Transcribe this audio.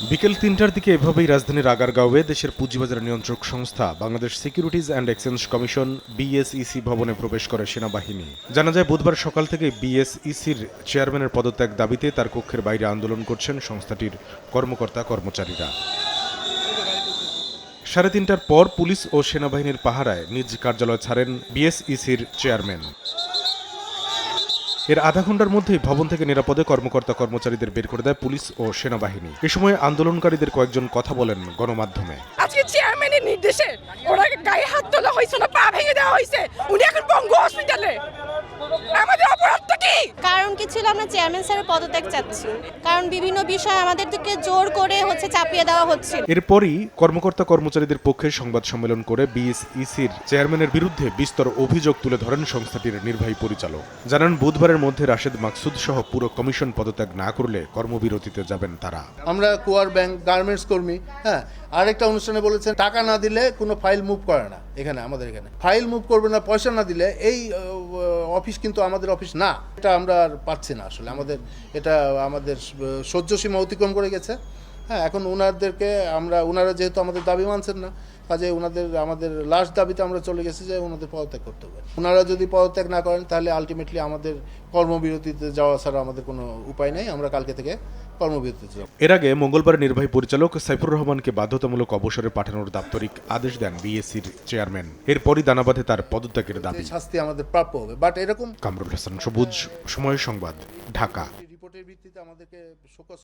বিকেল তিনটার দিকে এভাবেই রাজধানীর আগারগাঁওয়ে দেশের পুঁজিবাজার নিয়ন্ত্রক সংস্থা, Bangladesh securities and exchange commission BSEC ভবনে প্রবেশ করে সেনাবাহিনী। জানা যায়, বুধবার সকাল থেকে বিএসইসির চেয়ারম্যানের পদত্যাগ দাবিতে তার কক্ষের বাইরে আন্দোলন করছেন সংস্থাটির কর্মকর্তা কর্মচারীরা। সাড়ে তিনটার পর পুলিশ ও সেনাবাহিনীর পাহারায় নিজ কার্যালয় ছাড়েন বিএসইসির চেয়ারম্যান। এর আধা ঘণ্টার মধ্যেই ভবন থেকে নিরাপদে কর্মকর্তা কর্মচারীদের বের করে দেয় পুলিশ ও সেনাবাহিনী। এ সময় আন্দোলনকারীদের কয়েকজন কথা বলেন গণমাধ্যমে। আজকে চেয়ারম্যানের নির্দেশে ওরা গায়ে হাত তোলা হয়েছে না পা ভেঙে দেওয়া হয়েছে। উনি এখন বঙ্গ হসপিটালে কারণ ছিল আমরা চেয়ারম্যান স্যারের পদত্যাগ চাচ্ছি। কারণ বিভিন্ন বিষয় আমাদেরকে জোর করে হচ্ছে চাপিয়ে দেওয়া হচ্ছে এরপরই কর্মকর্তা কর্মচারীদের পক্ষে সংবাদ সম্মেলন করে বিএসইসির চেয়ারম্যানের বিরুদ্ধে বিস্তর অভিযোগ তুলে ধরেন সংস্থাটির নির্বাহী পরিচালক। জানান বুধবারের মধ্যে রাশেদ মাকসুদ সহ পুরো কমিশন পদত্যাগ না করলে কর্মবিরতিতে যাবেন তারা। আমরা কোয়ার ব্যাংক গার্মেন্টস কর্মী হ্যাঁ আরেকটা অনুষ্ঠানে বলেছেন টাকা না দিলে কোনো ফাইল মুভ করে না। এখানে, আমাদের এখানে। ফাইল মুভ করবে না, পয়সা না দিলে এই অফিস কিন্তু আমাদের অফিস না। এটা আমরা আর পাচ্ছি না আসলে। আমাদের, এটা আমাদের সহ্য সীমা অতিক্রম করে গেছে। হ্যাঁ এখন ওনাদেরকে আমরা, ওনারা যেহেতু আমাদের দাবি মানছেন না কাজে ওনাদের আমাদের লাস্ট দাবিতে আমরা চলে গেছি যে ওনাদের পদত্যাগ করতে হবে। ওনারা যদি পদত্যাগ না করেন তাহলে আলটিমেটলি আমাদের কর্মবিরতিতে যাওয়া ছাড়া আমাদের কোনো উপায় নেই। আমরা কালকে থেকে কর্মবিরতিতে যাব। এর আগে মঙ্গলবার নির্বাহী পরিচালক সাইফুর রহমানকে বাধ্যতামূলক অবসরে পাঠানোর দাপ্তরিক আদেশ দেন বিএসসির চেয়ারম্যান। এরপরই দানাবাধে তার পদত্যাগের দাবি। শাস্তি আমাদের প্রাপ্য হবে। বাট এরকম কামরুল হাসান সবুজ সময় সংবাদ ঢাকা। রিপোর্টের ভিত্তিতে আমাদেরকে শোকজ